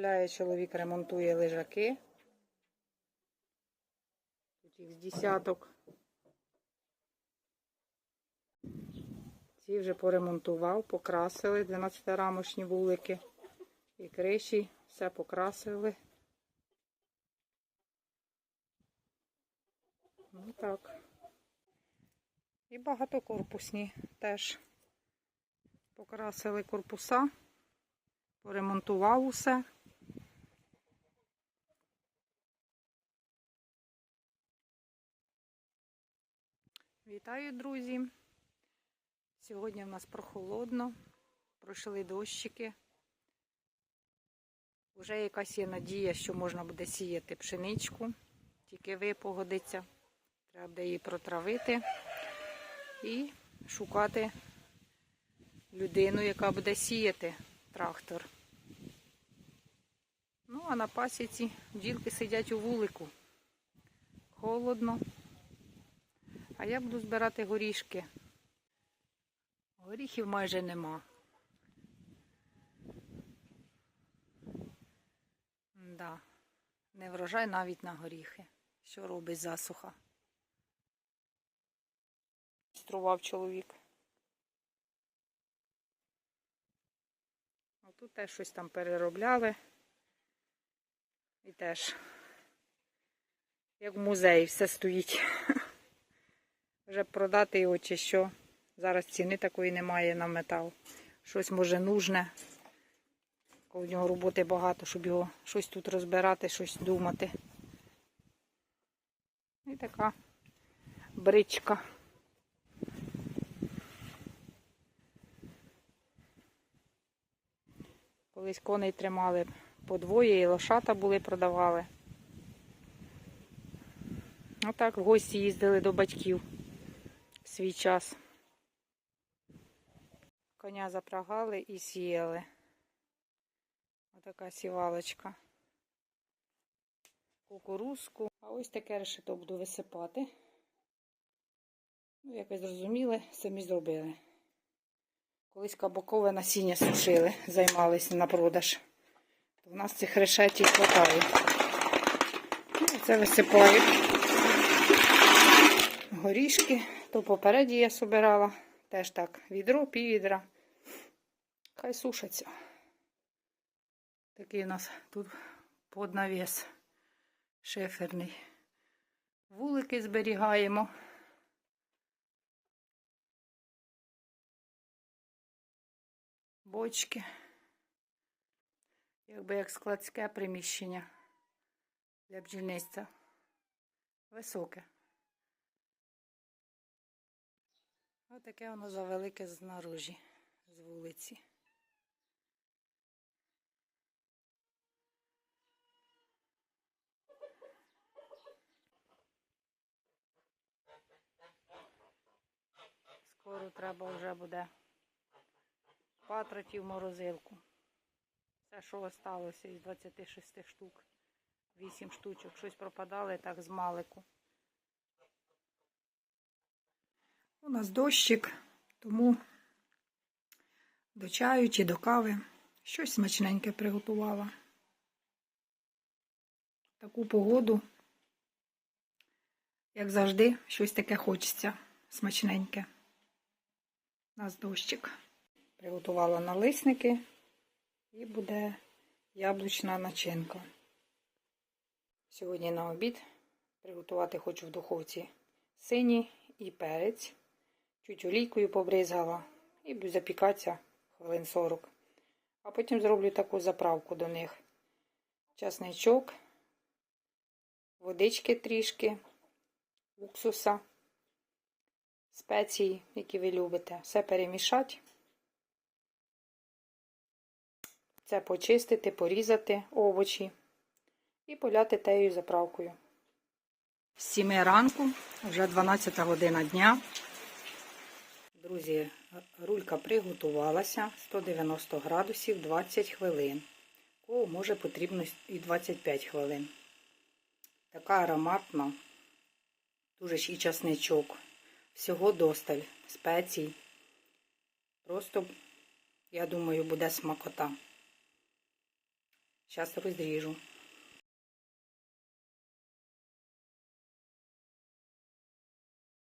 Гуляє чоловік, ремонтує лежаки. Тут їх з десяток. Ці вже поремонтував, покрасили 12-рамочні вулики. І криші все покрасили. Ну так. І багатокорпусні теж покрасили корпуса, поремонтував усе. Вітаю, друзі! Сьогодні в нас прохолодно, пройшли дощики. Уже якась є надія, що можна буде сіяти пшеничку, тільки випогодиться. Треба буде її протравити і шукати людину, яка буде сіяти трактор. Ну, а на пасіці бджілки сидять у вулику. Холодно. А я буду збирати горішки. Горіхів майже нема. Да. Не врожай навіть на горіхи. Що робить засуха? Стрував чоловік. А тут теж щось там переробляли. І теж, як в музеї, все стоїть. Вже продати його чи що. Зараз ціни такої немає на метал. Щось може нужне. Коли в нього роботи багато, щоб його щось тут розбирати, щось думати. І така бричка. Колись коней тримали по двоє і лошата були, продавали. Отак в гості їздили до батьків свій час. Коня запрягали і сіяли. Отака сівалочка. Кукурузку. А ось таке решето буду висипати. Ну, ви зрозуміли, самі зробили. Колись кабакове насіння сушили, займалися на продаж. То в нас цих решетів хватає. Ну, це висипаю. Горішки, то попереді я собирала. Теж так, відро, піввідра. Хай сушаться. Такий у нас тут поднавіс шиферний. Вулики зберігаємо. Бочки. Якби як складське приміщення для бджільництва. Високе. Отаке воно завелике знаружі, з вулиці. Скоро треба вже буде патрати в морозилку. Все, що осталося із 26 штук, 8 штучок. Щось пропадали так з малику. У нас дощик, тому до чаю чи до кави щось смачненьке приготувала. Таку погоду, як завжди, щось таке хочеться смачненьке. У нас дощик. Приготувала налисники і буде яблучна начинка. Сьогодні на обід приготувати хочу в духовці синій і перець. Чуть олійкою побризгала і буду запікатися хвилин 40. А потім зроблю таку заправку до них. Часничок, водички трішки, уксуса, спеції, які ви любите. Все перемішати. Це почистити, порізати овочі і поляти тею заправкою. З 7 ранку, вже 12 година дня. Друзі, рулька приготувалася 190 градусів 20 хвилин. Кого може потрібно і 25 хвилин. Така ароматна, дуже ще й часничок. Всього досталь, спецій. Просто, я думаю, буде смакота. Зараз розріжу.